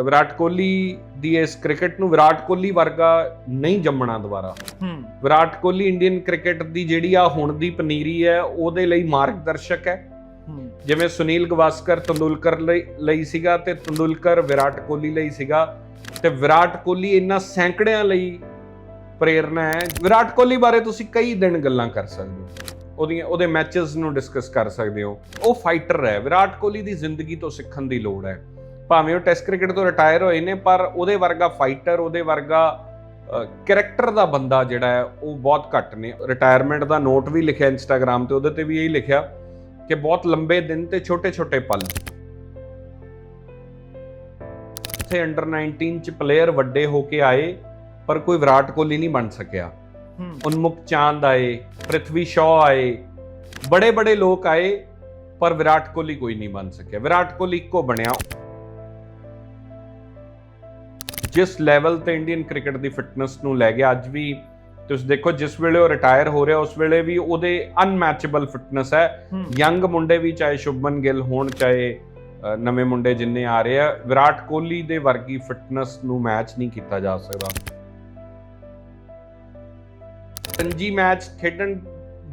ਵਿਰਾਟ ਕੋਹਲੀ ਦੀ ਇਸ ਕ੍ਰਿਕਟ ਨੂੰ ਵਿਰਾਟ ਕੋਹਲੀ ਵਰਗਾ ਨਹੀਂ ਜੰਮਣਾ ਦੁਬਾਰਾ। ਹੂੰ। ਵਿਰਾਟ ਕੋਹਲੀ ਇੰਡੀਅਨ ਕ੍ਰਿਕਟ ਦੀ ਜਿਹੜੀ ਆ ਹੁਣ ਦੀ ਪਨੀਰੀ ਹੈ ਉਹਦੇ ਲਈ ਮਾਰਗਦਰਸ਼ਕ ਹੈ। ਜਿਵੇਂ ਸੁਨੀਲ ਗਵਾਸਕਰ ਤੰਦੂਲਕਰ ਲਈ ਲਈ ਸੀਗਾ ਤੇ ਤੰਦੂਲਕਰ ਵਿਰਾਟ ਕੋਹਲੀ ਲਈ ਸੀਗਾ। ਤੇ ਵਿਰਾਟ ਕੋਹਲੀ ਇਹਨਾਂ ਸੈਂਕੜਿਆਂ ਲਈ ਪ੍ਰੇਰਣਾ ਹੈ। ਵਿਰਾਟ ਕੋਹਲੀ ਬਾਰੇ ਤੁਸੀਂ ਕਈ ਦਿਨ ਗੱਲਾਂ ਕਰ ਸਕਦੇ ਹੋ। ਉਹਦੀਆਂ ਉਹਦੇ ਮੈਚਸ ਨੂੰ ਡਿਸਕਸ ਕਰ ਸਕਦੇ ਹੋ। ਉਹ ਫਾਈਟਰ ਹੈ। ਵਿਰਾਟ ਕੋਹਲੀ ਦੀ ਜ਼ਿੰਦਗੀ ਤੋਂ ਸਿੱਖਣ ਦੀ ਲੋੜ ਹੈ। ਭਾਵੇਂ ਉਹ ਟੈਸਟ ਕ੍ਰਿਕਟ ਤੋਂ ਰਿਟਾਇਰ ਹੋਏ ਨੇ ਪਰ ਉਹਦੇ ਵਰਗਾ ਫਾਈਟਰ ਉਹਦੇ ਵਰਗਾ ਕੈਰੈਕਟਰ ਦਾ ਬੰਦਾ ਜਿਹੜਾ ਹੈ ਉਹ ਬਹੁਤ ਘੱਟ ਨੇ। ਰਿਟਾਇਰਮੈਂਟ ਦਾ ਨੋਟ ਵੀ ਲਿਖਿਆ ਇੰਸਟਾਗ੍ਰam ਤੇ ਉਹਦੇ ਤੇ ਵੀ ਇਹੀ ਲਿਖਿਆ ਕਿ ਬਹੁਤ ਲੰਬੇ ਦਿਨ ਤੇ ਛੋਟੇ-ਛੋਟੇ ਪਲ। ਇੱਥੇ ਅੰਡਰ 19 ਚ ਪਲੇਅਰ ਵੱਡੇ ਹੋ ਕੇ ਆਏ ਪਰ ਕੋਈ ਵਿਰਾਟ ਕੋਹਲੀ ਨਹੀਂ ਬਣ ਸਕਿਆ। ਉਨਮੁਖ ਚਾਂਦ ਆਏ ਪ੍ਰਿਥਵੀ ਸ਼ਾਅ ਆਏ ਬੜੇ ਬੜੇ ਲੋਕ ਆਏ ਪਰ ਵਿਰਾਟ ਕੋਹਲੀ ਕੋਈ ਨਹੀਂ ਬਣ ਸਕਿਆ। ਵਿਰਾਟ ਕੋਹਲੀ ਇੱਕੋ ਬਣਿਆ। ਜਿਸ ਲੈਵਲ ਤੇ ਇੰਡੀਅਨ ਕ੍ਰਿਕਟ ਦੀ ਫਿਟਨੈਸ ਨੂੰ ਲੈ ਗਿਆ ਅੱਜ ਵੀ ਤੁਸੀਂ ਦੇਖੋ ਜਿਸ ਵੇਲੇ ਉਹ ਰਿਟਾਇਰ ਹੋ ਰਿਹਾ ਉਸ ਵੇਲੇ ਵੀ ਉਹਦੇ ਅਨਮੈਚੇਬਲ ਫਿਟਨੈਸ ਹੈ। ਯੰਗ ਮੁੰਡੇ ਵੀ ਚਾਹੇ ਸ਼ੁਭਮਨ ਗਿੱਲ ਹੋਣ ਚਾਹੇ ਨਵੇਂ ਮੁੰਡੇ ਜਿੰਨੇ ਆ ਰਹੇ ਆ ਵਿਰਾਟ ਕੋਹਲੀ ਦੇ ਵਰਗੀ ਫਿਟਨੈਸ ਨੂੰ ਮੈਚ ਨਹੀਂ ਕੀਤਾ ਜਾ ਸਕਦਾ। ਰਣਜੀ ਮੈਚ ਖੇਡਣ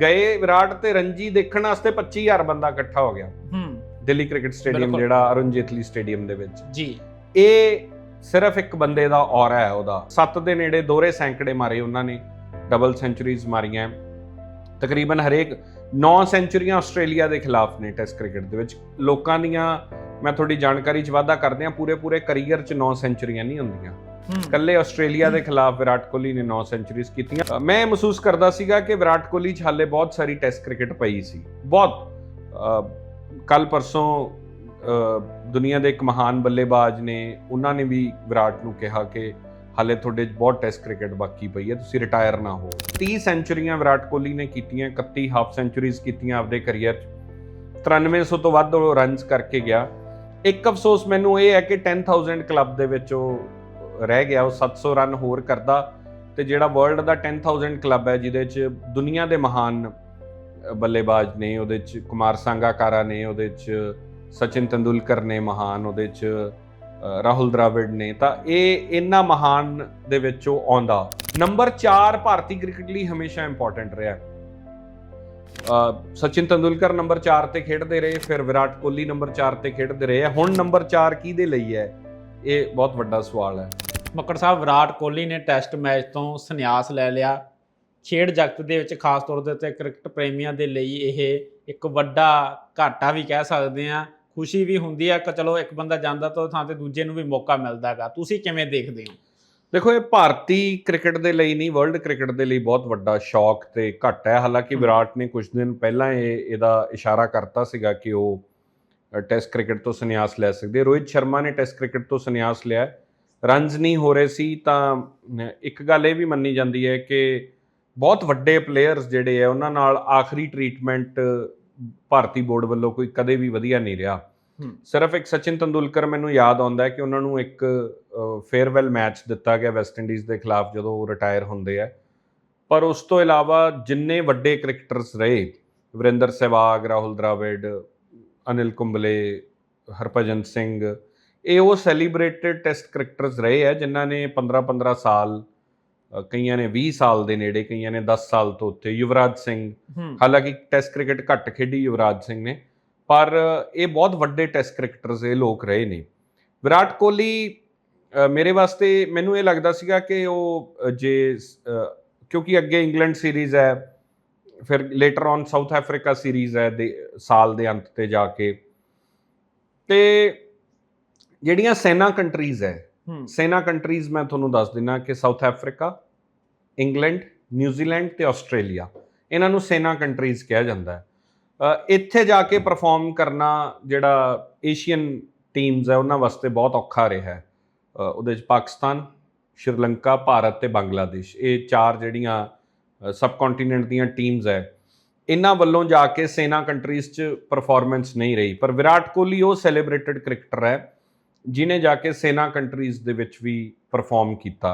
ਗਏ ਵਿਰਾਟ ਤੇ ਰਣਜੀ ਦੇਖਣ ਵਾਸਤੇ 25000 ਬੰਦਾ ਇਕੱਠਾ ਹੋ ਗਿਆ। ਹੂੰ। Delhi cricket stadium. ਜਿਹੜਾ ਅਰੁਣ ਜੇਤਲੀ ਸਟੇਡੀਅਮ ਦੇ ਵਿੱਚ। ਜੀ। ਇਹ ਸਿਰਫ ਇੱਕ ਬੰਦੇ ਦਾ ਔਰਾ ਹੈ ਉਹਦਾ। ਸੱਤ ਦੇ ਨੇੜੇ ਦੋਹਰੇ ਸੈਂਕੜੇ ਮਾਰੇ ਉਹਨਾਂ ਨੇ ਡਬਲ ਸੈਂਚੁਰੀਜ਼ ਮਾਰੀਆਂ। ਤਕਰੀਬਨ ਹਰੇਕ 9 ਸੈਂਚੁਰੀਆਂ ਆਸਟ੍ਰੇਲੀਆ ਦੇ ਖਿਲਾਫ ਨੇ ਟੈਸਟ ਕ੍ਰਿਕਟ ਦੇ ਵਿੱਚ। ਲੋਕਾਂ ਦੀਆਂ ਮੈਂ ਤੁਹਾਡੀ ਜਾਣਕਾਰੀ 'ਚ ਵਾਧਾ ਕਰਦੇ ਹਾਂ ਪੂਰੇ ਪੂਰੇ ਕੈਰੀਅਰ 'ਚ 9 ਸੈਂਚੁਰੀਆਂ ਨਹੀਂ ਹੁੰਦੀਆਂ। ਹੂੰ। ਇਕੱਲੇ ਆਸਟ੍ਰੇਲੀਆ ਦੇ ਖਿਲਾਫ ਵਿਰਾਟ ਕੋਹਲੀ ਨੇ 9 ਸੈਂਚੁਰੀਜ਼ ਕੀਤੀਆਂ। ਮੈਂ ਮਹਿਸੂਸ ਕਰਦਾ ਸੀਗਾ ਕਿ ਵਿਰਾਟ ਕੋਹਲੀ 'ਚ ਹਾਲੇ ਬਹੁਤ ਸਾਰੀ ਟੈਸਟ ਕ੍ਰਿਕਟ ਪਈ ਸੀ। ਬਹੁਤ। ਕੱਲ ਪਰਸੋਂ ਦੁਨੀਆ ਦੇ ਇੱਕ ਮਹਾਨ ਬੱਲੇਬਾਜ਼ ਨੇ, ਉਹਨਾਂ ਨੇ ਵੀ ਵਿਰਾਟ ਨੂੰ ਕਿਹਾ ਕਿ ਹਾਲੇ ਤੁਹਾਡੇ 'ਚ ਬਹੁਤ ਟੈਸਟ ਕ੍ਰਿਕਟ ਬਾਕੀ ਪਈ ਹੈ, ਤੁਸੀਂ ਰਿਟਾਇਰ ਨਾ ਹੋ। 30 ਸੈਂਚਰੀਆਂ ਵਿਰਾਟ ਕੋਹਲੀ ਨੇ ਕੀਤੀਆਂ 31 ਹਾਫ ਸੈਂਚਰੀਜ਼ ਕੀਤੀਆਂ ਆਪਦੇ ਕੈਰੀਅਰ 'ਚ। 9300 ਤੋਂ ਵੱਧ ਉਹ ਰਨਸ ਕਰਕੇ ਗਿਆ। ਇੱਕ ਅਫਸੋਸ ਮੈਨੂੰ ਇਹ ਹੈ ਕਿ 10000 ਕਲੱਬ ਦੇ ਵਿੱਚ ਉਹ ਰਹਿ ਗਿਆ, ਉਹ 700 ਰਨ ਹੋਰ ਕਰਦਾ ਤੇ ਜਿਹੜਾ ਵਰਲਡ ਦਾ 10000 ਕਲੱਬ ਹੈ, ਜਿਹਦੇ 'ਚ ਦੁਨੀਆ ਦੇ ਮਹਾਨ ਬੱਲੇਬਾਜ਼ ਨੇ, ਉਹਦੇ 'ਚ ਕੁਮਾਰ ਸੰਗਾਕਾਰਾ ਨੇ, ਉਹਦੇ 'ਚ ਸਚਿਨ ਤੰਦੂਲਕਰ ਨੇ ਮਹਾਨ ਉਹਦੇ 'ਚ ਰਾਹੁਲ ਦਰਾਵਿਡ ਨੇ, ਤਾਂ ਇਹ ਇਹਨਾਂ ਮਹਾਨ ਦੇ ਵਿੱਚੋਂ ਆਉਂਦਾ। ਨੰਬਰ 4 ਭਾਰਤੀ ਕ੍ਰਿਕਟ ਲਈ ਹਮੇਸ਼ਾ ਇੰਪੋਰਟੈਂਟ ਰਿਹਾ। ਸਚਿਨ ਤੰਦੂਲਕਰ ਨੰਬਰ 4 ਤੇ ਖੇਡਦੇ ਰਹੇ, ਫਿਰ ਵਿਰਾਟ ਕੋਹਲੀ ਨੰਬਰ 4 ਤੇ ਖੇਡਦੇ ਰਹੇ। ਆ। ਹੁਣ ਨੰਬਰ 4 ਕਿਹਦੇ ਲਈ ਹੈ? ਇਹ ਬਹੁਤ ਵੱਡਾ ਸਵਾਲ ਹੈ। ਮੱਕੜ ਸਾਹਿਬ, ਵਿਰਾਟ ਕੋਹਲੀ ਨੇ ਟੈਸਟ ਮੈਚ ਤੋਂ ਸੰਨਿਆਸ ਲੈ ਲਿਆ। ਖੇਡ ਜਗਤ ਦੇ ਵਿੱਚ ਖਾਸ ਤੌਰ ਦੇ ਉੱਤੇ ਕ੍ਰਿਕਟ ਪ੍ਰੇਮੀਆਂ ਦੇ ਲਈ ਇਹ ਇੱਕ ਵੱਡਾ ਘਾਟਾ ਵੀ ਕਹਿ ਸਕਦੇ ਆ ਖੁਸ਼ੀ ਵੀ ਹੁੰਦੀ ਆ ਕਿ ਚਲੋ ਇੱਕ ਬੰਦਾ ਜਾਂਦਾ ਤਾਂ ਥਾਂ ਤੇ ਦੂਜੇ ਨੂੰ ਵੀ ਮੌਕਾ ਮਿਲਦਾ ਹੈਗਾ ਤੁਸੀਂ ਕਿਵੇਂ ਦੇਖਦੇ ਹੋ? ਦੇਖੋ ਇਹ ਭਾਰਤੀ ਕ੍ਰਿਕਟ ਦੇ ਲਈ ਨਹੀਂ ਵਰਲਡ ਕ੍ਰਿਕਟ ਦੇ ਲਈ ਬਹੁਤ ਵੱਡਾ ਸ਼ੌਕ ਤੇ ਘਟ ਹੈ। ਹਾਲਾਂਕਿ। ਵਿਰਾਟ ਨੇ ਕੁਝ ਦਿਨ ਪਹਿਲਾਂ ਇਹ ਇਹਦਾ ਇਸ਼ਾਰਾ ਕਰਤਾ ਸੀਗਾ ਕਿ ਉਹ ਟੈਸਟ ਕ੍ਰਿਕਟ ਤੋਂ ਸੰਨਿਆਸ ਲੈ ਸਕਦੇ। ਰੋਹਿਤ ਸ਼ਰਮਾ ਨੇ ਟੈਸਟ ਕ੍ਰਿਕਟ ਤੋਂ ਸੰਨਿਆਸ ਲਿਆ। ਰਨਸ ਨਹੀਂ ਹੋ ਰਹੇ ਸੀ ਤਾਂ ਇੱਕ ਗੱਲ ਇਹ ਵੀ ਮੰਨੀ ਜਾਂਦੀ ਹੈ ਕਿ ਬਹੁਤ ਵੱਡੇ ਪਲੇਅਰਸ ਜਿਹੜੇ ਆ ਉਹਨਾਂ ਨਾਲ ਆਖਰੀ ਟ੍ਰੀਟਮੈਂਟ ਭਾਰਤੀ ਬੋਰਡ ਵੱਲੋਂ ਕੋਈ ਕਦੇ ਵੀ ਵਧੀਆ ਨਹੀਂ ਰਿਹਾ। ਸਿਰਫ ਇੱਕ ਸਚਿਨ ਤੰਦੂਲਕਰ ਮੈਨੂੰ ਯਾਦ ਆਉਂਦਾ ਹੈ ਕਿ ਉਹਨਾਂ ਨੂੰ ਇੱਕ ਫੇਅਰਵੈਲ ਮੈਚ ਦਿੱਤਾ ਗਿਆ ਵੈਸਟ ਇੰਡੀਜ਼ ਦੇ ਖਿਲਾਫ ਜਦੋਂ ਉਹ ਰਿਟਾਇਰ ਹੁੰਦੇ ਆ। ਪਰ ਉਸ ਤੋਂ ਇਲਾਵਾ ਜਿੰਨੇ ਵੱਡੇ ਕ੍ਰਿਕਟਰਸ ਰਹੇ ਵਰਿੰਦਰ ਸਹਿਵਾਗ ਰਾਹੁਲ ਦਰਾਵਿਡ ਅਨਿਲ ਕੁੰਬਲੇ ਹਰਭਜਨ ਸਿੰਘ ਇਹ ਉਹ ਸੈਲੀਬ੍ਰੇਟਡ ਟੈਸਟ ਕ੍ਰਿਕਟਰਸ ਰਹੇ ਆ ਜਿਨ੍ਹਾਂ ਨੇ 15-15 ਸਾਲ ਅ, ਕਈਆਂ ਨੇ 20 ਸਾਲ ਦੇ ਨੇੜੇ ਕਈਆਂ ਨੇ 10 ਸਾਲ ਤੋਂ ਉੱਤੇ। ਯੁਵਰਾਜ ਸਿੰਘ ਹਾਲਾਂਕਿ ਟੈਸਟ ਕ੍ਰਿਕਟ ਘੱਟ ਖੇਡੀ ਯੁਵਰਾਜ ਸਿੰਘ ਨੇ। ਪਰ ਇਹ ਬਹੁਤ ਵੱਡੇ ਟੈਸਟ ਕ੍ਰਿਕਟਰਸ ਇਹ ਲੋਕ ਰਹੇ ਨੇ ਵਿਰਾਟ ਕੋਹਲੀ ਮੇਰੇ ਵਾਸਤੇ ਮੈਨੂੰ ਇਹ ਲੱਗਦਾ ਸੀਗਾ ਕਿ ਉਹ ਜੇ ਕਿਉਂਕਿ ਅੱਗੇ ਇੰਗਲੈਂਡ ਸੀਰੀਜ਼ ਹੈ ਫਿਰ later on South Africa series ਹੈ ਦੇ ਸਾਲ ਦੇ ਅੰਤ ਤੇ ਜਾ ਕੇ। ਤੇ ਜਿਹੜੀਆਂ ਸੈਨਾ ਕੰਟਰੀਜ਼ ਹੈ ਸੈਨਾ ਕੰਟਰੀਜ਼ ਮੈਂ ਤੁਹਾਨੂੰ ਦੱਸ ਦਿੰਨਾ ਕਿ South Africa England New Zealand ਤੇ ਆਸਟ੍ਰੇਲੀਆ ਇਹਨਾਂ ਨੂੰ ਸੈਨਾ ਕੰਟਰੀਜ਼ ਕਿਹਾ ਜਾਂਦਾ ਹੈ। ਇੱਥੇ ਜਾ ਕੇ ਪਰਫਾਰਮ ਕਰਨਾ ਜਿਹੜਾ ਏਸ਼ੀਅਨ ਟੀਮਸ ਹੈ, ਉਹਨਾਂ ਵਾਸਤੇ ਬਹੁਤ ਔਖਾ ਰਿਹਾ ਹੈ। ਉਹਦੇ ਵਿੱਚ ਪਾਕਿਸਤਾਨ, ਸ਼੍ਰੀਲੰਕਾ, ਭਾਰਤ ਤੇ ਬੰਗਲਾਦੇਸ਼, ਇਹ ਚਾਰ ਜਿਹੜੀਆਂ ਸਬ ਕੰਟੀਨੈਂਟ ਦੀਆਂ ਟੀਮਸ ਹੈ, ਇਹਨਾਂ ਵੱਲੋਂ ਜਾ ਕੇ ਸੇਨਾ ਕੰਟਰੀਜ਼ 'ਚ ਪਰਫਾਰਮੈਂਸ ਨਹੀਂ ਰਹੀ। ਪਰ ਵਿਰਾਟ ਕੋਹਲੀ ਉਹ ਸੈਲੀਬ੍ਰੇਟਿਡ ਕ੍ਰਿਕਟਰ ਹੈ ਜਿਨੇ ਜਾ ਕੇ ਸੇਨਾ ਕੰਟਰੀਜ਼ ਦੇ ਵਿੱਚ ਵੀ ਪਰਫਾਰਮ ਕੀਤਾ।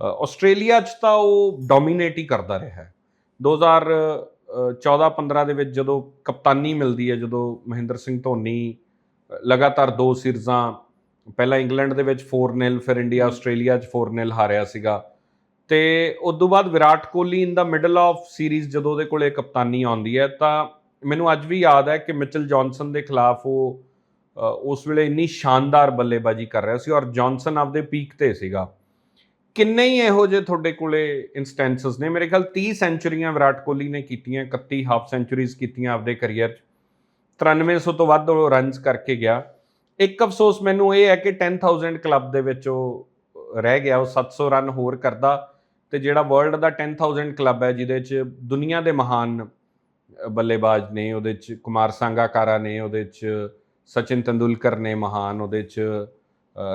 ਆਸਟ੍ਰੇਲੀਆ 'ਚ ਤਾਂ ਉਹ ਡੋਮੀਨੇਟ ਹੀ ਕਰਦਾ ਰਿਹਾ 2000 14-15 ਦੇ ਵਿੱਚ ਜਦੋਂ ਕਪਤਾਨੀ ਮਿਲਦੀ ਹੈ ਜਦੋਂ ਮਹਿੰਦਰ ਸਿੰਘ ਧੋਨੀ ਲਗਾਤਾਰ ਦੋ ਸੀਰੀਜ਼ਾਂ ਪਹਿਲਾਂ ਇੰਗਲੈਂਡ ਦੇ ਵਿੱਚ 4-0 ਫਿਰ ਇੰਡੀਆ ਆਸਟ੍ਰੇਲੀਆ 'ਚ 4-0 ਹਾਰਿਆ ਸੀਗਾ। ਤੇ ਉਸ ਤੋਂ ਬਾਅਦ Virat Kohli in the middle of series ਜਦੋਂ ਉਹਦੇ ਕੋਲੇ ਕਪਤਾਨੀ ਆਉਂਦੀ ਹੈ ਤਾਂ ਮੈਨੂੰ ਅੱਜ ਵੀ ਯਾਦ ਹੈ ਕਿ ਮਿਚਲ ਜੌਨਸਨ ਦੇ ਖਿਲਾਫ ਉਹ ਉਸ ਵੇਲੇ ਇੰਨੀ ਸ਼ਾਨਦਾਰ ਬੱਲੇਬਾਜ਼ੀ ਕਰ ਰਿਹਾ ਸੀ ਔਰ ਜੌਨਸਨ ਆਪਦੇ ਪੀਕ ਤੇ ਸੀਗਾ। ਕਿੰਨੇ ਹੀ ਇਹੋ ਜਿਹੇ ਤੁਹਾਡੇ ਕੋਲੇ ਇਨਸਟੈਂਸਸ ਨੇ? ਮੇਰੇ ਖਿਆਲ 30 ਸੈਂਚਰੀਆਂ ਵਿਰਾਟ ਕੋਹਲੀ ਨੇ ਕੀਤੀਆਂ 31 ਹਾਫ ਸੈਂਚਰੀਜ਼ ਕੀਤੀਆਂ ਆਪਦੇ ਕੈਰੀਅਰ 'ਚ। 9300 ਤੋਂ ਵੱਧ ਉਹ ਰਨਸ ਕਰਕੇ ਗਿਆ। ਇੱਕ ਅਫਸੋਸ ਮੈਨੂੰ ਇਹ ਹੈ ਕਿ 10000 ਕਲੱਬ ਦੇ ਵਿੱਚ ਉਹ ਰਹਿ ਗਿਆ, ਉਹ 700 ਰਨ ਹੋਰ ਕਰਦਾ ਤੇ ਜਿਹੜਾ ਵਰਲਡ ਦਾ 10000 ਕਲੱਬ ਹੈ, ਜਿਹਦੇ 'ਚ ਦੁਨੀਆ ਦੇ ਮਹਾਨ ਬੱਲੇਬਾਜ਼ ਨੇ, ਉਹਦੇ 'ਚ ਕੁਮਾਰ ਸੰਗਾਕਾਰਾ ਨੇ, ਉਹਦੇ 'ਚ ਸਚਿਨ ਤੰਦੂਲਕਰ ਨੇ ਮਹਾਨ, ਉਹਦੇ 'ਚ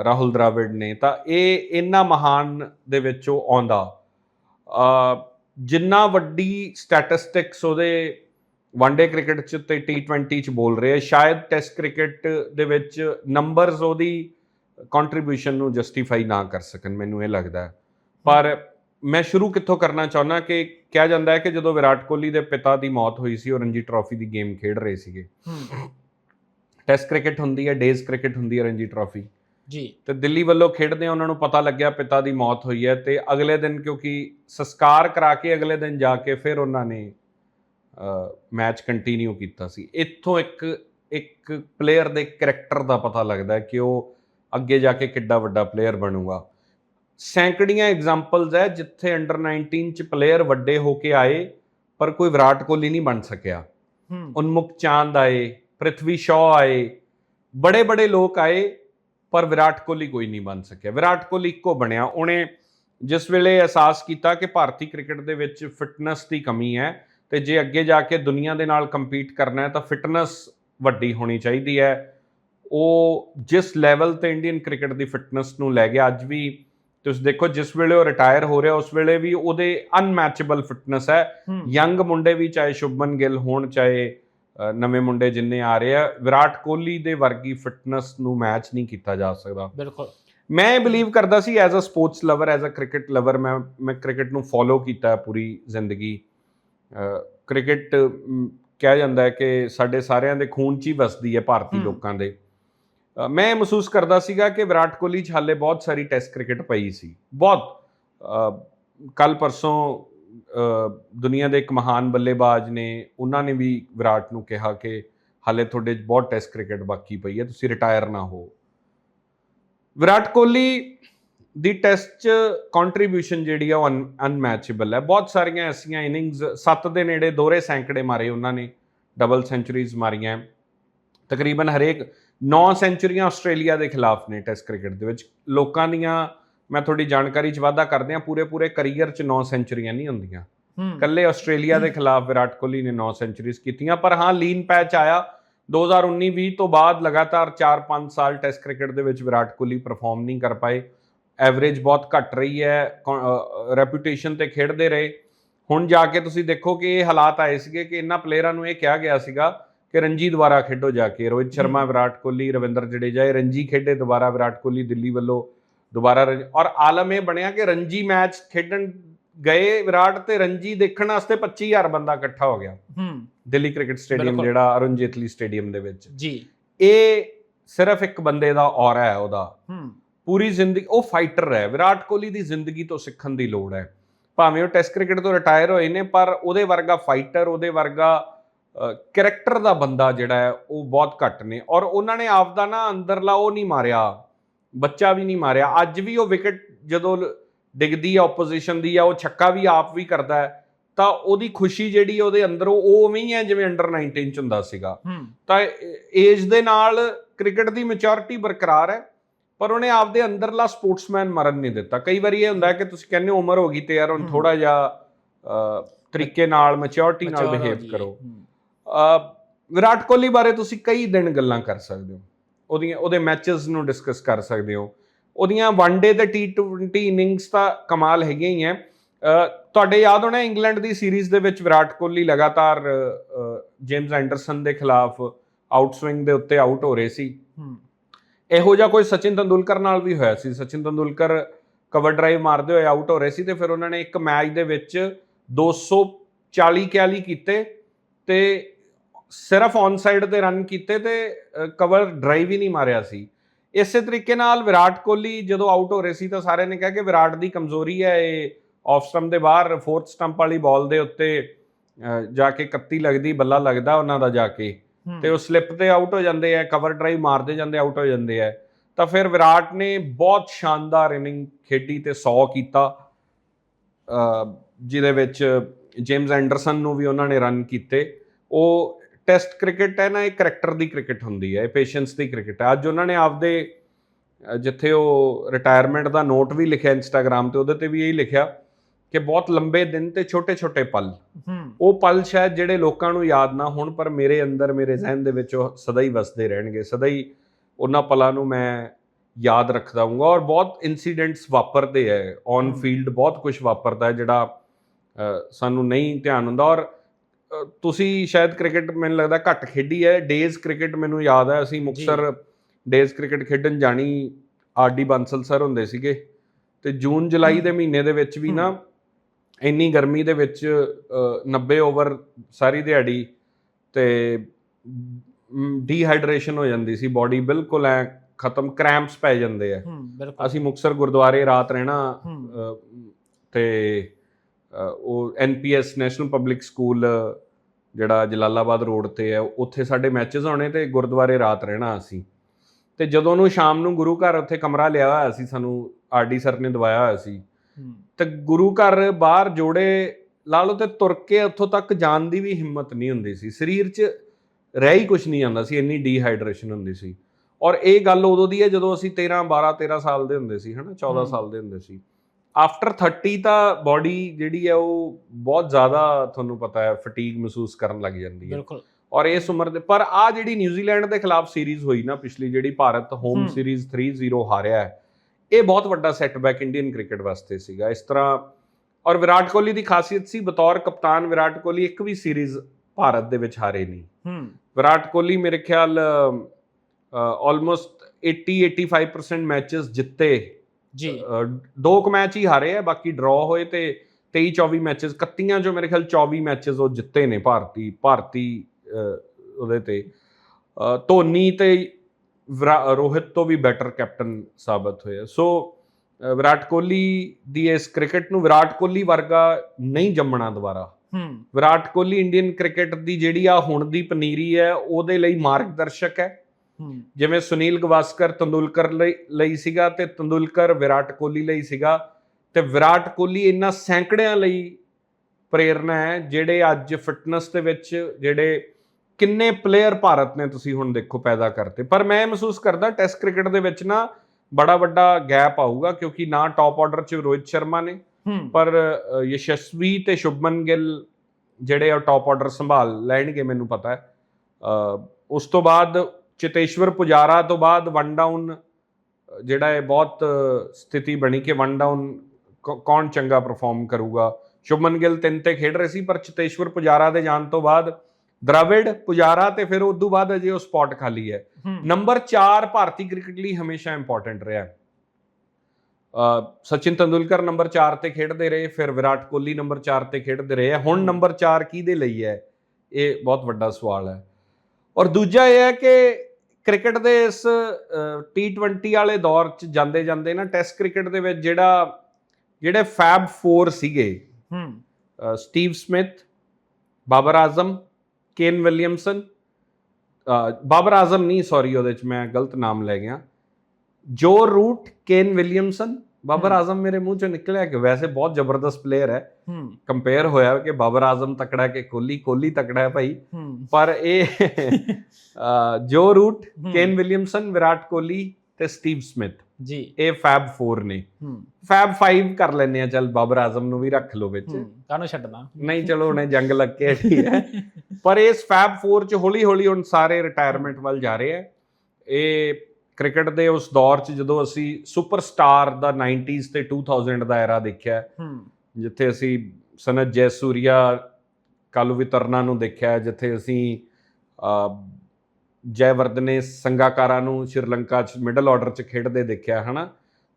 ਰਾਹੁਲ ਦਰਾਵਿਡ ਨੇ ਤਾਂ ਇਹ ਇਹਨਾਂ ਮਹਾਨ ਦੇ ਵਿੱਚੋਂ ਆਉਂਦਾ। ਜਿੰਨਾ ਵੱਡੀ ਸਟੈਟਿਸਟਿਕਸ ਉਹਦੇ ਵਨਡੇ ਕ੍ਰਿਕਟ ਚ ਤੇ ਟੀ20 ਚ ਬੋਲ ਰਹੇ ਆ ਸ਼ਾਇਦ ਟੈਸਟ ਕ੍ਰਿਕਟ ਦੇ ਵਿੱਚ ਨੰਬਰਸ ਉਹਦੀ ਕੰਟਰੀਬਿਊਸ਼ਨ ਨੂੰ ਜਸਟੀਫਾਈ ਨਾ ਕਰ ਸਕਣ ਮੈਨੂੰ ਇਹ ਲੱਗਦਾ। ਪਰ ਮੈਂ ਸ਼ੁਰੂ ਕਿੱਥੋਂ ਕਰਨਾ ਚਾਹੁੰਦਾ ਕਿ ਕਿਹਾ ਜਾਂਦਾ ਹੈ ਕਿ ਜਦੋਂ ਵਿਰਾਟ ਕੋਹਲੀ ਦੇ ਪਿਤਾ ਦੀ ਮੌਤ ਹੋਈ ਸੀ ਉਹ ਰਣਜੀ ਟਰਾਫੀ ਦੀ ਗੇਮ ਖੇਡ ਰਹੇ ਸੀਗੇ। ਟੈਸਟ ਕ੍ਰਿਕਟ ਹੁੰਦੀ ਹੈ ਡੇਜ਼ ਕ੍ਰਿਕਟ ਹੁੰਦੀ ਹੈ ਰਣਜੀ ਟਰਾਫੀ ਜੀ। ਤੇ ਦਿੱਲੀ ਵੱਲੋਂ ਖੇਡਦੇ ਉਹਨਾਂ ਨੂੰ ਪਤਾ ਲੱਗਿਆ ਪਿਤਾ ਦੀ ਮੌਤ ਹੋਈ ਹੈ ਤੇ ਅਗਲੇ ਦਿਨ ਕਿਉਂਕਿ ਸੰਸਕਾਰ ਕਰਾ ਕੇ ਅਗਲੇ ਦਿਨ ਜਾ ਕੇ ਫਿਰ ਉਹਨਾਂ ਨੇ ਮੈਚ ਕੰਟੀਨਿਊ ਕੀਤਾ ਸੀ। ਇੱਥੋਂ ਇੱਕ ਇੱਕ ਪਲੇਅਰ ਦੇ ਕੈਰੈਕਟਰ ਦਾ ਪਤਾ ਲੱਗਦਾ ਹੈ ਕਿ ਉਹ ਅੱਗੇ ਜਾ ਕੇ ਕਿੱਡਾ ਵੱਡਾ ਪਲੇਅਰ ਬਣੂਗਾ। ਸੈਂਕੜੀਆਂ ਐਗਜ਼ਾਮਪਲਸ ਹੈ ਜਿੱਥੇ ਅੰਡਰ 19 ਚ ਪਲੇਅਰ ਵੱਡੇ ਹੋ ਕੇ ਆਏ ਪਰ ਕੋਈ ਵਿਰਾਟ ਕੋਹਲੀ ਨਹੀਂ ਬਣ ਸਕਿਆ। ਹੂੰ। ਉਨਮੁਖ ਚਾਂਦ ਆਏ ਪ੍ਰਿਥਵੀ ਸ਼ਾਅ ਆਏ ਬੜੇ ਬੜੇ ਲੋਕ ਆਏ ਪਰ ਵਿਰਾਟ ਕੋਹਲੀ ਕੋਈ ਨਹੀਂ ਬਣ ਸਕਿਆ। ਵਿਰਾਟ ਕੋਹਲੀ ਇੱਕੋ ਬਣਿਆ। ਉਹਨੇ ਜਿਸ ਵੇਲੇ ਅਹਿਸਾਸ ਕੀਤਾ ਕਿ ਭਾਰਤੀ ਕ੍ਰਿਕਟ ਦੇ ਵਿੱਚ ਫਿਟਨੈਸ ਦੀ ਕਮੀ ਹੈ ਤੇ ਜੇ ਅੱਗੇ ਜਾ ਕੇ ਦੁਨੀਆ ਦੇ ਨਾਲ ਕੰਪੀਟ ਕਰਨਾ ਹੈ ਤਾਂ ਫਿਟਨੈਸ ਵੱਡੀ ਹੋਣੀ ਚਾਹੀਦੀ ਹੈ। ਉਹ ਜਿਸ ਲੈਵਲ ਤੇ ਇੰਡੀਅਨ ਕ੍ਰਿਕਟ ਦੀ ਫਿਟਨੈਸ ਨੂੰ ਲੈ ਗਿਆ ਅੱਜ ਵੀ ਤੁਸੀਂ ਦੇਖੋ ਜਿਸ ਵੇਲੇ ਉਹ ਰਿਟਾਇਰ ਹੋ ਰਿਹਾ ਉਸ ਵੇਲੇ ਵੀ ਉਹਦੇ ਅਨਮੈਚੇਬਲ ਫਿਟਨੈਸ ਹੈ। ਯੰਗ ਮੁੰਡੇ ਵੀ ਚਾਹੇ ਸ਼ੁਭਮਨ ਗਿੱਲ ਹੋਣ ਚਾਹੇ ਨਵੇਂ ਮੁੰਡੇ ਜਿੰਨੇ ਆ ਰਹੇ ਆ ਵਿਰਾਟ ਕੋਹਲੀ ਦੇ ਵਰਗੀ ਫਿਟਨੈਸ ਨੂੰ ਮੈਚ ਨਹੀਂ ਕੀਤਾ ਜਾ ਸਕਦਾ। ਬਿਲਕੁਲ। ਮੈਂ ਬਿਲੀਵ ਕਰਦਾ ਸੀ as a sports lover as a cricket lover ਮੈਂ ਮੈਂ ਕ੍ਰਿਕਟ ਨੂੰ ਫੋਲੋ ਕੀਤਾ ਪੂਰੀ ਜ਼ਿੰਦਗੀ। ਕ੍ਰਿਕਟ ਕਿਹਾ ਜਾਂਦਾ ਹੈ ਕਿ ਸਾਡੇ ਸਾਰਿਆਂ ਦੇ ਖੂਨ 'ਚ ਹੀ ਵਸਦੀ ਹੈ ਭਾਰਤੀ। ਲੋਕਾਂ ਦੇ। ਮੈਂ ਮਹਿਸੂਸ ਕਰਦਾ ਸੀਗਾ ਕਿ ਵਿਰਾਟ ਕੋਹਲੀ 'ਚ ਹਾਲੇ ਬਹੁਤ ਸਾਰੀ ਟੈਸਟ ਕ੍ਰਿਕਟ ਪਈ ਸੀ। ਬਹੁਤ। ਕੱਲ ਪਰਸੋਂ ਦੁਨੀਆ ਦੇ ਇੱਕ ਮਹਾਨ ਬੱਲੇਬਾਜ਼ ਨੇ, ਉਹਨਾਂ ਨੇ ਵੀ ਵਿਰਾਟ ਨੂੰ ਕਿਹਾ ਕਿ ਹਾਲੇ ਤੁਹਾਡੇ 'ਚ ਬਹੁਤ ਟੈਸਟ ਕ੍ਰਿਕਟ ਬਾਕੀ ਪਈ ਹੈ, ਤੁਸੀਂ ਰਿਟਾਇਰ ਨਾ ਹੋ। ਵਿਰਾਟ ਕੋਹਲੀ ਦੀ ਟੈਸਟ 'ਚ ਕੰਟਰੀਬਿਊਸ਼ਨ ਜਿਹੜੀ ਆ ਉਹ ਅਨਮੈਚੇਬਲ ਹੈ। ਬਹੁਤ ਸਾਰੀਆਂ ਐਸੀਆਂ ਇਨਿੰਗਸ 7 ਦੇ ਨੇੜੇ ਦੋਹਰੇ ਸੈਂਕੜੇ ਮਾਰੇ ਉਹਨਾਂ ਨੇ ਡਬਲ ਸੈਂਚਰੀਜ਼ ਮਾਰੀਆਂ। ਤਕਰੀਬਨ ਹਰੇਕ 9 ਸੈਂਚਰੀਆਂ ਆਸਟ੍ਰੇਲੀਆ ਦੇ ਖਿਲਾਫ ਨੇ ਟੈਸਟ ਕ੍ਰਿਕਟ ਦੇ ਵਿੱਚ। ਲੋਕਾਂ ਦੀਆਂ ਮੈਂ ਤੁਹਾਡੀ ਜਾਣਕਾਰੀ 'ਚ ਵਾਧਾ ਕਰਦੇ ਆ ਪੂਰੇ ਪੂਰੇ ਕੈਰੀਅਰ 'ਚ 9 ਸੈਂਚੁਰੀਆਂ ਨਹੀਂ ਹੁੰਦੀਆਂ। ਕੱਲੇ ਆਸਟ੍ਰੇਲੀਆ ਦੇ ਖਿਲਾਫ ਵਿਰਾਟ ਕੋਹਲੀ ਨੇ 9 ਸੈਂਚੁਰੀਜ਼ ਕੀਤੀਆਂ ਪਰ ਹਾਂ ਲੀਨ ਪੈਚ ਆਇਆ। 2019-20 ਤੋਂ ਬਾਅਦ ਲਗਾਤਾਰ 4-5 ਸਾਲ ਟੈਸਟ ਕ੍ਰਿਕਟ ਦੇ ਵਿੱਚ ਵਿਰਾਟ ਕੋਹਲੀ ਪਰਫਾਰਮ ਨਹੀਂ ਕਰ ਪਾਏ। ਐਵਰੇਜ ਬਹੁਤ ਘਟ ਰਹੀ ਹੈ ਰੈਪਿਊਟੇਸ਼ਨ ਤੇ ਖੇਡਦੇ ਰਹੇ। ਹੁਣ ਜਾ ਕੇ ਤੁਸੀਂ ਦੇਖੋ ਕਿ ਇਹ ਹਾਲਾਤ ਆਏ ਸੀਗੇ ਕਿ ਇਹਨਾਂ ਪਲੇਅਰਾਂ ਨੂੰ ਇਹ ਕਿਹਾ ਗਿਆ ਸੀਗਾ ਕਿ ਰਣਜੀ ਦੁਬਾਰਾ ਖੇਡੋ ਜਾ ਕੇ। ਰੋਹਿਤ ਸ਼ਰਮਾ। ਵਿਰਾਟ ਕੋਹਲੀ ਰਵਿੰਦਰ ਜਡੇਜਾ ਇਹ ਰਣਜੀ ਖੇਡੇ ਦੁਬਾਰਾ ਵਿਰਾਟ ਕੋਹਲੀ ਦਿੱਲੀ ਵੱਲੋਂ ਦੁਬਾਰਾ ਔਰ ਆਲਮ ਇਹ ਬਣਿਆ ਕਿ ਰਣਜੀ ਮੈਚ ਖੇਡਣ ਗਏ ਵਿਰਾਟ ਤੇ ਰਣਜੀ ਦੇਖਣ ਵਾਸਤੇ 25000 ਬੰਦਾ ਇਕੱਠਾ ਹੋ ਗਿਆ। ਹੂੰ। Delhi cricket stadium. ਜਿਹੜਾ ਅਰੁਣ ਜੇਤਲੀ ਸਟੇਡੀਅਮ ਦੇ ਵਿੱਚ। ਜੀ। ਇਹ ਸਿਰਫ ਇੱਕ ਬੰਦੇ ਦਾ ਔਰਾ ਹੈ ਉਹਦਾ। ਹੂੰ। ਪੂਰੀ ਜ਼ਿੰਦਗੀ ਉਹ ਫਾਈਟਰ ਹੈ। ਵਿਰਾਟ ਕੋਹਲੀ ਦੀ ਜ਼ਿੰਦਗੀ ਤੋਂ ਸਿੱਖਣ ਦੀ ਲੋੜ ਹੈ। ਭਾਵੇਂ ਉਹ ਟੈਸਟ ਕ੍ਰਿਕਟ ਤੋਂ ਰਿਟਾਇਰ ਹੋਏ ਨੇ ਪਰ ਉਹਦੇ ਵਰਗਾ ਫਾਈਟਰ ਉਹਦੇ ਵਰਗਾ ਕੈਰੈਕਟਰ ਦਾ ਬੰਦਾ ਜਿਹੜਾ ਹੈ ਉਹ ਬਹੁਤ ਘੱਟ ਨੇ। ਔਰ ਉਹਨਾਂ ਨੇ ਆਪਦਾ ਨਾ ਅੰਦਰਲਾ ਉਹ ਨਹੀਂ ਮਾਰਿਆ। ਬੱਚਾ ਵੀ ਨਹੀਂ ਮਾਰਿਆ। ਅੱਜ ਵੀ ਉਹ ਵਿਕਟ ਜਦੋਂ ਡਿੱਗਦੀ ਆ ਆਪੋਜੀਸ਼ਨ ਦੀ ਆ ਉਹ ਛੱਕਾ ਵੀ ਆਪ ਵੀ ਕਰਦਾ ਹੈ ਤਾਂ ਉਹਦੀ ਖੁਸ਼ੀ ਜਿਹੜੀ ਉਹਦੇ ਅੰਦਰੋਂ ਉਹ ਉਵੇਂ ਹੀ ਹੈ ਜਿਵੇਂ ਅੰਡਰ 19 ਚ ਹੁੰਦਾ ਸੀਗਾ। ਤਾਂ ਏਜ ਦੇ ਨਾਲ ਕ੍ਰਿਕਟ ਦੀ ਮੈਚੁਰਿਟੀ ਬਰਕਰਾਰ ਹੈ ਪਰ ਉਹਨੇ ਆਪਦੇ ਅੰਦਰਲਾ ਸਪੋਰਟਸਮੈਨ ਮਰਨ ਨਹੀਂ ਦਿੱਤਾ। ਕਈ ਵਾਰੀ ਇਹ ਹੁੰਦਾ ਕਿ ਤੁਸੀਂ ਕਹਿੰਦੇ ਹੋ ਉਮਰ ਹੋ ਗਈ ਤੇ ਯਾਰ ਹੁਣ। ਥੋੜਾ ਜਿਹਾ ਤਰੀਕੇ ਨਾਲ ਮੈਚੁਰਿਟੀ ਨਾਲ ਬਿਹੇਵ। ਕਰੋ। ਵਿਰਾਟ ਕੋਹਲੀ ਬਾਰੇ ਤੁਸੀਂ ਕਈ ਦਿਨ ਗੱਲਾਂ ਕਰ ਸਕਦੇ ਹੋ। ਉਹਦੀਆਂ ਉਹਦੇ ਮੈਚਸ ਨੂੰ ਡਿਸਕਸ ਕਰ ਸਕਦੇ ਹੋ। ਉਹਦੀਆਂ ਵਨਡੇ ਤੇ ਟੀ20 ਇਨਿੰਗਸ ਤਾਂ ਕਮਾਲ ਹੈਗੀਆਂ ਹੀ ਐ। ਅ, ਤੁਹਾਡੇ ਯਾਦ ਹੋਣਾ ਇੰਗਲੈਂਡ ਦੀ ਸੀਰੀਜ਼ ਦੇ ਵਿੱਚ ਵਿਰਾਟ ਕੋਹਲੀ ਲਗਾਤਾਰ ਜੇਮਸ ਐਂਡਰਸਨ ਦੇ ਖਿਲਾਫ ਆਊਟਸਵਿੰਗ ਦੇ ਉੱਤੇ ਆਊਟ ਹੋ ਰਹੇ ਸੀ। ਹੂੰ। ਇਹੋ ਜਿਹਾ ਕੋਈ ਸਚਿਨ ਤੰਦੂਲਕਰ ਨਾਲ ਵੀ ਹੋਇਆ ਸੀ। ਸਚਿਨ ਤੰਦੂਲਕਰ ਕਵਰ ਡਰਾਈਵ ਮਾਰਦੇ ਹੋਏ ਆਊਟ ਹੋ ਰਹੇ ਸੀ ਤੇ ਫਿਰ ਉਹਨਾਂ ਨੇ ਇੱਕ ਮੈਚ ਦੇ ਵਿੱਚ 240 42 ਕੀਤੇ ਤੇ ਸਿਰਫ ਔਨ ਸਾਈਡ ਤੇ ਰਨ ਕੀਤੇ ਤੇ ਕਵਰ ਡਰਾਈਵ ਹੀ ਨਹੀਂ ਮਾਰਿਆ ਸੀ। ਇਸੇ ਤਰੀਕੇ ਨਾਲ ਵਿਰਾਟ ਕੋਹਲੀ ਜਦੋਂ ਆਊਟ ਹੋ ਰਹੇ ਸੀ ਤਾਂ ਸਾਰਿਆਂ ਨੇ ਕਿਹਾ ਕਿ ਵਿਰਾਟ ਦੀ ਕਮਜ਼ੋਰੀ ਹੈ ਇਹ ਆਫ ਸਟੰਪ ਦੇ ਬਾਹਰ ਫੋਰਥ ਸਟੰਪ ਵਾਲੀ ਬਾਲ ਦੇ ਉੱਤੇ ਜਾ ਕੇ 31 ਲੱਗਦੀ ਬੱਲਾ ਲੱਗਦਾ ਉਹਨਾਂ ਦਾ ਜਾ ਕੇ। ਤੇ ਉਹ ਸਲਿੱਪ ਤੇ ਆਊਟ ਹੋ ਜਾਂਦੇ ਆ ਕਵਰ ਡਰਾਈਵ ਮਾਰਦੇ ਜਾਂਦੇ ਆਊਟ ਹੋ ਜਾਂਦੇ ਆ। ਤਾਂ ਫਿਰ ਵਿਰਾਟ ਨੇ ਬਹੁਤ ਸ਼ਾਨਦਾਰ ਇਨਿੰਗ ਖੇਡੀ ਤੇ 100 ਕੀਤਾ। ਜਿਹਦੇ ਵਿੱਚ ਜੇਮਸ ਐਂਡਰਸਨ ਨੂੰ ਵੀ ਉਹਨਾਂ ਨੇ ਰਨ ਕੀਤੇ। ਉਹ ਟੈਸਟ ਕ੍ਰਿਕਟ ਹੈ ਨਾ ਇਹ ਕਰੈਕਟਰ ਦੀ ਕ੍ਰਿਕਟ ਹੁੰਦੀ ਹੈ ਇਹ ਪੇਸ਼ੈਂਸ ਦੀ ਕ੍ਰਿਕਟ ਹੈ। ਅੱਜ ਉਹਨਾਂ ਨੇ ਆਪਦੇ ਜਿੱਥੇ ਉਹ ਰਿਟਾਇਰਮੈਂਟ ਦਾ ਨੋਟ ਵੀ ਲਿਖਿਆ ਇੰਸਟਾਗ੍ਰam ਤੇ ਉਹਦੇ ਤੇ ਵੀ ਇਹੀ ਲਿਖਿਆ ਕਿ ਬਹੁਤ ਲੰਬੇ ਦਿਨ ਤੇ ਛੋਟੇ-ਛੋਟੇ ਪਲ। ਉਹ ਪਲ ਸ਼ਾਇਦ ਜਿਹੜੇ ਲੋਕਾਂ ਨੂੰ ਯਾਦ ਨਾ ਹੋਣ ਪਰ ਮੇਰੇ ਅੰਦਰ ਮੇਰੇ ਜ਼ਿਹਨ ਦੇ ਵਿੱਚ ਉਹ ਸਦਾ ਹੀ ਵਸਦੇ ਰਹਿਣਗੇ। ਸਦਾ ਹੀ ਉਹਨਾਂ ਪਲਾਂ ਨੂੰ ਮੈਂ ਯਾਦ ਰੱਖਦਾ ਹੂੰਗਾ ਔਰ ਬਹੁਤ ਇਨਸੀਡੈਂਟਸ ਵਾਪਰਦੇ ਹੈ। ਔਨ। ਫੀਲਡ ਬਹੁਤ ਕੁਝ ਵਾਪਰਦਾ ਹੈ ਜਿਹੜਾ ਸਾਨੂੰ ਨਹੀਂ ਧਿਆਨ ਹੁੰਦਾ। ਔਰ ਤੁਸੀਂ ਸ਼ਾਇਦ ਕ੍ਰਿਕਟ ਮੈਨੂੰ ਲੱਗਦਾ ਘੱਟ ਖੇਡੀ ਹੈ ਡੇਜ਼ ਕ੍ਰਿਕਟ ਮੈਨੂੰ ਯਾਦ ਹੈ ਅਸੀਂ ਮੁਕਤਸਰ ਡੇਜ਼ ਕ੍ਰਿਕਟ ਖੇਡਣ ਜਾਣੀ ਆਰਡੀ ਬੰਸਲ ਸਰ ਹੁੰਦੇ ਸੀਗੇ ਤੇ ਜੂਨ ਜੁਲਾਈ ਦੇ ਮਹੀਨੇ ਦੇ ਵਿੱਚ ਵੀ ਨਾ ਇੰਨੀ ਗਰਮੀ ਦੇ ਵਿੱਚ ਅ, 90 ਓਵਰ ਸਾਰੀ ਦਿਹਾੜੀ ਤੇ ਡੀਹਾਈਡਰੇਸ਼ਨ ਹੋ ਜਾਂਦੀ ਸੀ ਬਾਡੀ ਬਿਲਕੁਲ ਐ ਖਤਮ ਕ੍ਰੈਂਪਸ ਪੈ ਜਾਂਦੇ ਆ। ਅਸੀਂ ਮੁਕਤਸਰ ਗੁਰਦੁਆਰੇ ਰਾਤ ਰਹਿਣਾ ਤੇ ਉਹ ਐਨਪੀਐਸ ਨੈਸ਼ਨਲ ਪਬਲਿਕ ਸਕੂਲ ਜਿਹੜਾ ਜਲਾਲਾਬਾਦ ਰੋਡ ਤੇ ਹੈ ਉੱਥੇ ਸਾਡੇ ਮੈਚਸ ਹੋਣੇ ਤੇ ਗੁਰਦੁਆਰੇ ਰਾਤ ਰਹਿਣਾ ਅਸੀਂ। ਤੇ ਜਦੋਂ ਨੂੰ ਸ਼ਾਮ ਨੂੰ ਗੁਰੂ ਘਰ ਉੱਥੇ ਕਮਰਾ ਲਿਆ ਹੋਇਆ ਸੀ ਸਾਨੂੰ ਆਰਡੀ ਸਰ ਨੇ ਦਵਾਇਆ ਹੋਇਆ ਸੀ। ਤੇ ਗੁਰੂ ਘਰ ਬਾਹਰ ਜੋੜੇ ਲਾ ਲਓ ਤੇ ਤੁਰ ਕੇ ਉੱਥੋਂ ਤੱਕ ਜਾਣ ਦੀ ਵੀ ਹਿੰਮਤ ਨਹੀਂ ਹੁੰਦੀ ਸੀ। ਸਰੀਰ 'ਚ ਰਹਿ ਹੀ ਕੁਝ ਨਹੀਂ ਜਾਂਦਾ ਸੀ ਇੰਨੀ ਡੀਹਾਈਡਰੇਸ਼ਨ ਹੁੰਦੀ ਸੀ। ਔਰ ਇਹ ਗੱਲ ਉਦੋਂ ਦੀ ਹੈ ਜਦੋਂ ਅਸੀਂ 13 12 13 ਸਾਲ ਦੇ ਹੁੰਦੇ ਸੀ ਹਨਾ 14 ਹਮ। ਸਾਲ ਦੇ ਹੁੰਦੇ ਸੀ। ਆਫਟਰ 30 ਤਾਂ ਬਾਡੀ ਜਿਹੜੀ ਹੈ ਉਹ ਬਹੁਤ ਜ਼ਿਆਦਾ ਤੁਹਾਨੂੰ ਪਤਾ ਹੈ ਫਟੀਗ ਮਹਿਸੂਸ ਕਰਨ ਲੱਗ ਜਾਂਦੀ ਹੈ। ਬਿਲਕੁਲ। ਔਰ ਇਸ ਉਮਰ ਦੇ ਪਰ ਆ ਜਿਹੜੀ ਨਿਊਜ਼ੀਲੈਂਡ ਦੇ ਖਿਲਾਫ ਸੀਰੀਜ਼ ਹੋਈ ਨਾ ਪਿਛਲੀ ਜਿਹੜੀ ਭਾਰਤ ਹੋਮ। ਸੀਰੀਜ਼ 3-0 ਹਾਰਿਆ ਹੈ ਇਹ ਬਹੁਤ ਵੱਡਾ ਸੈਟਬੈਕ ਇੰਡੀਅਨ ਕ੍ਰਿਕਟ ਵਾਸਤੇ ਸੀਗਾ। ਇਸ ਤਰ੍ਹਾਂ ਔਰ ਵਿਰਾਟ ਕੋਹਲੀ ਦੀ ਖਾਸੀਅਤ ਸੀ ਬਤੌਰ ਕਪਤਾਨ ਵਿਰਾਟ ਕੋਹਲੀ ਇੱਕ ਵੀ ਸੀਰੀਜ਼ ਭਾਰਤ ਦੇ ਵਿੱਚ ਹਾਰੇ ਨਹੀਂ। ਹੂੰ। ਵਿਰਾਟ ਕੋਹਲੀ ਮੇਰੇ ਖਿਆਲ ਆਲਮੋਸਟ 80-85% ਮੈਚਸ ਜਿੱਤੇ ਜੀ। ਦੋ ਕੁ ਮੈਚ ਹੀ ਹਾਰੇ ਆ ਬਾਕੀ ਡਰਾ ਹੋਏ ਤੇ 23-24 ਮੈਚਸ 31 ਚੋਂ ਮੇਰੇ ਖਿਆਲ 24 ਮੈਚਸ ਉਹ ਜਿੱਤੇ ਨੇ ਭਾਰਤੀ ਭਾਰਤੀ ਉਹਦੇ ਤੇ। ਧੋਨੀ ਤੇ ਰੋਹਿਤ ਤੋਂ ਵੀ ਬੈਟਰ ਕੈਪਟਨ ਸਾਬਤ ਹੋਇਆ ਸੋ ਵਿਰਾਟ ਕੋਹਲੀ ਦੀ ਇਸ ਕ੍ਰਿਕਟ ਨੂੰ ਵਿਰਾਟ ਕੋਹਲੀ ਵਰਗਾ ਨਹੀਂ ਜੰਮਣਾ ਦੁਬਾਰਾ। ਹੂੰ। ਵਿਰਾਟ ਕੋਹਲੀ ਇੰਡੀਅਨ ਕ੍ਰਿਕਟ ਦੀ ਜਿਹੜੀ ਆ ਹੁਣ ਦੀ ਪਨੀਰੀ ਹੈ ਉਹਦੇ ਲਈ ਮਾਰਗਦਰਸ਼ਕ ਹੂੰ। ਜਿਵੇਂ ਸੁਨੀਲ ਗਵਾਸਕਰ ਤੰਦੁਲਕਰ ਲਈ ਸੀਗਾ ਤੇ ਤੰਦੁਲਕਰ ਵਿਰਾਟ ਕੋਹਲੀ ਲਈ ਸੀਗਾ ਤੇ ਵਿਰਾਟ ਕੋਹਲੀ ਇਹਨਾਂ ਸੈਂਕੜਿਆਂ ਲਈ ਪ੍ਰੇਰਣਾ ਹੈ ਜਿਹੜੇ ਅੱਜ ਫਿਟਨੈਸ ਦੇ ਵਿੱਚ ਜਿਹੜੇ ਕਿੰਨੇ ਪਲੇਅਰ ਭਾਰਤ ਨੇ ਤੁਸੀਂ ਹੁਣ ਦੇਖੋ ਪੈਦਾ ਕਰਤੇ। ਪਰ ਮੈਂ ਮਹਿਸੂਸ ਕਰਦਾ ਟੈਸਟ ਕ੍ਰਿਕਟ ਦੇ ਵਿੱਚ ਨਾ ਬੜਾ ਵੱਡਾ ਗੈਪ ਆਊਗਾ ਕਿਉਂਕਿ ਨਾ ਟਾਪ ਆਰਡਰ 'ਚ ਰੋਹਿਤ ਸ਼ਰਮਾ ਨੇ ਪਰ ਯਸ਼ਸਵੀ ਤੇ ਸ਼ੁਭਮਨ ਗਿੱਲ ਜਿਹੜੇ ਆ ਟਾਪ ਆਰਡਰ ਸੰਭਾਲ ਲੈਣਗੇ ਮੈਨੂੰ ਪਤਾ ਹੈ। ਉਸ ਤੋਂ ਬਾਅਦ ਚਿਤੇਸ਼ਵਰ ਪੁਜਾਰਾ ਤੋਂ ਬਾਅਦ ਵਨ ਡਾਊਨ ਜਿਹੜਾ ਹੈ ਬਹੁਤ ਸਥਿਤੀ ਬਣੀ ਕਿ ਵਨ ਡਾਊਨ ਕੌਣ ਚੰਗਾ ਪਰਫਾਰਮ ਕਰੂਗਾ? ਸ਼ੁਭਮਨ ਗਿੱਲ ਤਿੰਨ ਤੇ ਖੇਡ ਰਹੇ ਸੀ ਪਰ ਚਿਤੇਸ਼ਵਰ ਪੁਜਾਰਾ ਦੇ ਜਾਣ ਤੋਂ ਬਾਅਦ ਦ੍ਰਵਿੜ ਪੁਜਾਰਾ ਤੇ ਫਿਰ ਉਸ ਤੋਂ ਬਾਅਦ ਅਜੇ ਉਹ ਸਪੌਟ ਖਾਲੀ ਹੈ। ਨੰਬਰ 4 ਭਾਰਤੀ ਕ੍ਰਿਕਟ ਲਈ ਹਮੇਸ਼ਾ ਇੰਪੋਰਟੈਂਟ ਰਿਹਾ। ਸਚਿਨ ਤੰਦੁਲਕਰ ਨੰਬਰ 4 ਤੇ ਖੇਡਦੇ ਰਹੇ ਫਿਰ ਵਿਰਾਟ ਕੋਹਲੀ ਨੰਬਰ 4 ਤੇ ਖੇਡਦੇ ਰਹੇ। ਹੁਣ ਨੰਬਰ 4 ਕਿਹਦੇ ਲਈ ਹੈ? ਇਹ ਬਹੁਤ ਵੱਡਾ ਸਵਾਲ ਹੈ। ਔਰ ਦੂਜਾ ਇਹ ਹੈ ਕਿ ਕ੍ਰਿਕਟ ਦੇ ਇਸ T20 ਵਾਲੇ ਦੌਰ 'ਚ ਜਾਂਦੇ ਜਾਂਦੇ ਨਾ ਟੈਸਟ ਕ੍ਰਿਕਟ ਦੇ ਵਿੱਚ ਜਿਹੜਾ ਜਿਹੜੇ ਫੈਬ 4 ਸੀਗੇ ਹੂੰ। Steve Smith Babar Azam Kane Williamson Babar Azam ਨਹੀਂ ਸੌਰੀ ਉਹਦੇ ਚ ਮੈਂ ਗਲਤ ਨਾਮ ਲੈ ਗਿਆ। Joe Root Kane Williamson Babar. Azam ਮੇਰੇ ਮੂੰਹ ਚੋਂ ਨਿਕਲਿਆ ਕਿ ਵੈਸੇ ਬਹੁਤ ਜ਼ਬਰਦਸਤ ਪਲੇਅਰ ਹੈ ਹੂੰ ਕੰਪੇਅਰ ਹੋਇਆ ਕਿ ਬਾਬਰ ਆਜ਼ਮ ਤਕੜਾ ਕਿ ਕੋਹਲੀ ਕੋਹਲੀ ਤਕੜਾ ਹੈ ਭਾਈ ਪਰ ਇਹ Joe Root. Kane Williamson Virat Kohli ਤੇ ਸਟੀਵ ਸਮਿਥ ਜੀ ਇਹ ਫੈਬ 4 ਨੇ ਹੂੰ ਫੈਬ 5 ਕਰ ਲੈਨੇ ਆ ਚੱਲ ਬਾਬਰ ਆਜ਼ਮ ਨੂੰ ਵੀ ਰੱਖ ਲਓ ਵਿੱਚ ਕਾਹਨੂੰ ਛੱਡਣਾ ਨਹੀਂ ਚਲੋ ਹੁਣੇ ਜੰਗ ਲੱਗ ਕੇ ਹਟੀ ਹੈ ਪਰ ਇਸ ਫੈਬ 4 ਚ ਹੌਲੀ ਹੌਲੀ ਹੁਣ ਸਾਰੇ ਰਿਟਾਇਰਮੈਂਟ ਵੱਲ ਜਾ ਰਹੇ ਆ ਇਹ ਕ੍ਰਿਕਟ ਦੇ ਉਸ ਦੌਰ ਚ ਜਦੋਂ ਅਸੀਂ ਸੁਪਰਸਟਾਰ ਦਾ 90s ਤੇ 2000 ਦਾ ਐਰਾ ਦੇਖਿਆ ਹੂੰ। ਜਿੱਥੇ ਅਸੀਂ ਸਨਤ ਜੈਸੂਰੀਆ ਕਾਲੂ ਵਿਤਰਨਾ ਨੂੰ ਦੇਖਿਆ ਜਿੱਥੇ ਅਸੀਂ ਜੈਵਰਧਨੇ ਸੰਗਾਕਾਰਾ ਨੂੰ ਸ਼੍ਰੀਲੰਕਾ ਚ ਮਿਡਲ ਆਰਡਰ ਚ ਖੇਡਦੇ ਦੇਖਿਆ ਹਨਾ?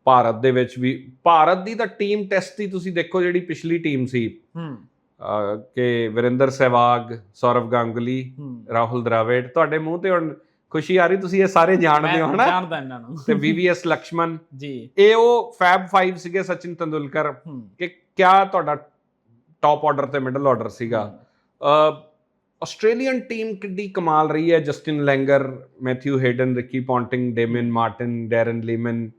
ਭਾਰਤ ਦੇ ਵਿੱਚ ਵੀ ਭਾਰਤ ਦੀ ਤਾਂ ਟੀਮ ਟੈਸਟ ਦੀ ਤੁਸੀਂ ਦੇਖੋ ਜਿਹੜੀ ਪਿਛਲੀ ਟੀਮ ਸੀ। ਹੂੰ। ਕਿ ਵਿਰਿੰਦਰ ਸਹਿਵਾਗ ਸੌਰਵ ਗਾਂਗੁਲੀ ਹੂੰ। ਰਾਹੁਲ ਦਰਾਵਿਡ ਤੁਹਾਡੇ ਮੂੰਹ ਤੇ ਹੁਣ ਖੁਸ਼ੀ ਆ ਰਹੀ ਤੁਸੀਂ ਇਹ ਸਾਰੇ ਜਾਣਦੇ ਹੋ ਹਨਾ? ਜਾਣਦਾ ਇਹਨਾਂ ਨੂੰ। ਤੇ ਵੀਵੀਐਸ ਲਕਸ਼ਮਣ। ਜੀ। ਇਹ ਉਹ ਫੈਬ 5 ਸੀਗੇ ਸਚਿਨ ਤੰਦੁਲਕਰ। ਕਿ ਕਿਆ ਤੁਹਾਡਾ ਟਾਪ ਆਰਡਰ ਤੇ ਮਿਡਲ ਆਰਡਰ ਸੀਗਾ? ਆਸਟ੍ਰੇਲੀਅਨ ਟੀਮ ਕਿੱਡੀ ਕਮਾਲ ਰਹੀ ਹੈ Justin Langer Matthew Hayden Ricky Ponting Damien Martyn Darren Lehmann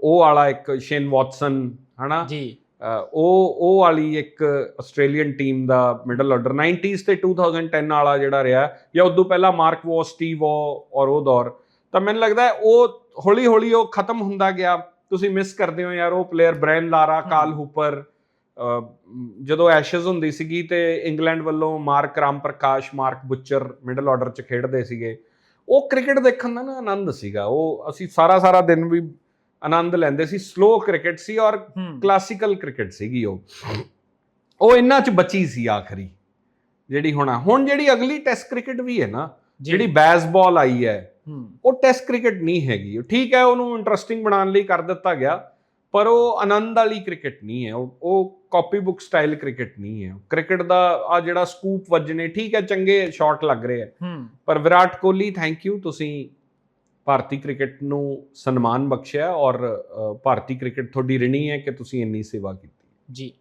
ਉਹ ਵਾਲਾ ਇੱਕ ਸ਼ੇਨ ਵਾਟਸਨ ਹਨਾ? ਜੀ। ਉਹ ਉਹ ਵਾਲੀ ਇੱਕ ਆਸਟ੍ਰੇਲੀਅਨ ਟੀਮ ਦਾ ਮਿਡਲ ਆਰਡਰ 90s ਤੇ 2010 ਵਾਲਾ ਜਿਹੜਾ ਰਿਹਾ ਜਾਂ ਉਦੋਂ ਪਹਿਲਾਂ ਮਾਰਕ ਵੋ ਸਟੀਵ ਵੋ ਔਰ ਉਹ ਦੌਰ ਤਾਂ ਮੈਨੂੰ ਲੱਗਦਾ ਉਹ ਹੌਲੀ ਹੌਲੀ ਉਹ ਖਤਮ ਹੁੰਦਾ ਗਿਆ। ਤੁਸੀਂ ਮਿਸ ਕਰਦੇ ਹੋ ਯਾਰ ਉਹ ਪਲੇਅਰ ਬ੍ਰੈਨ ਲਾਰਾ ਕਾਲ ਹੂਪਰ ਜਦੋਂ ਐਸ਼ਜ਼ ਹੁੰਦੀ ਸੀਗੀ ਤੇ ਇੰਗਲੈਂਡ ਵੱਲੋਂ Mark Ramprakash Mark Butcher middle order 'ਚ ਖੇਡਦੇ ਸੀਗੇ। ਉਹ ਕ੍ਰਿਕਟ ਦੇਖਣ ਦਾ ਨਾ ਆਨੰਦ ਸੀਗਾ। ਉਹ ਅਸੀਂ ਸਾਰਾ ਸਾਰਾ ਦਿਨ ਵੀ ਆਨੰਦ ਲੈਂਦੇ ਸੀ ਸਲੋ ਕ੍ਰਿਕਟ ਸੀ ਔਰ ਕਲਾਸੀਕਲ ਕ੍ਰਿਕਟ ਸੀਗੀ ਉਹ। ਉਹ ਇਹਨਾਂ ਚ ਬਚੀ ਸੀ ਆਖਰੀ ਜਿਹੜੀ ਹੁਣ। ਹੁਣ ਜਿਹੜੀ ਅਗਲੀ ਟੈਸਟ ਕ੍ਰਿਕਟ ਵੀ ਹੈ ਨਾ ਜਿਹੜੀ ਬੈਸਬਾਲ ਆਈ ਹੈ ਉਹ ਟੈਸਟ ਕ੍ਰਿਕਟ ਨਹੀਂ ਹੈਗੀ। ਠੀਕ ਹੈ ਉਹਨੂੰ ਇੰਟਰਸਟਿੰਗ ਬਣਾਉਣ ਲਈ ਕਰ ਦਿੱਤਾ ਗਿਆ ਪਰ ਉਹ ਆਨੰਦ ਵਾਲੀ ਕ੍ਰਿਕਟ ਨਹੀਂ ਹੈ। ਉਹ ਕਾਪੀ ਬੁੱਕ ਸਟਾਈਲ ਕ੍ਰਿਕਟ ਨਹੀਂ ਹੈ। ਕ੍ਰਿਕਟ ਦਾ ਆ ਜਿਹੜਾ ਸਕੂਪ ਵੱਜਣੇ ਠੀਕ ਹੈ ਚੰਗੇ ਸ਼ਾਟ ਲੱਗ ਰਹੇ ਆ ਹੂੰ। ਪਰ ਵਿਰਾਟ ਕੋਹਲੀ ਥੈਂਕ ਯੂ ਤੁਸੀਂ ਭਾਰਤੀ ਕ੍ਰਿਕਟ ਨੂੰ ਸਨਮਾਨ ਬਖਸ਼ਿਆ ਔਰ ਭਾਰਤੀ ਕ੍ਰਿਕਟ ਤੁਹਾਡੀ ਰਿਣੀ ਹੈ ਕਿ ਤੁਸੀਂ ਇੰਨੀ ਸੇਵਾ ਕੀਤੀ? ਜੀ।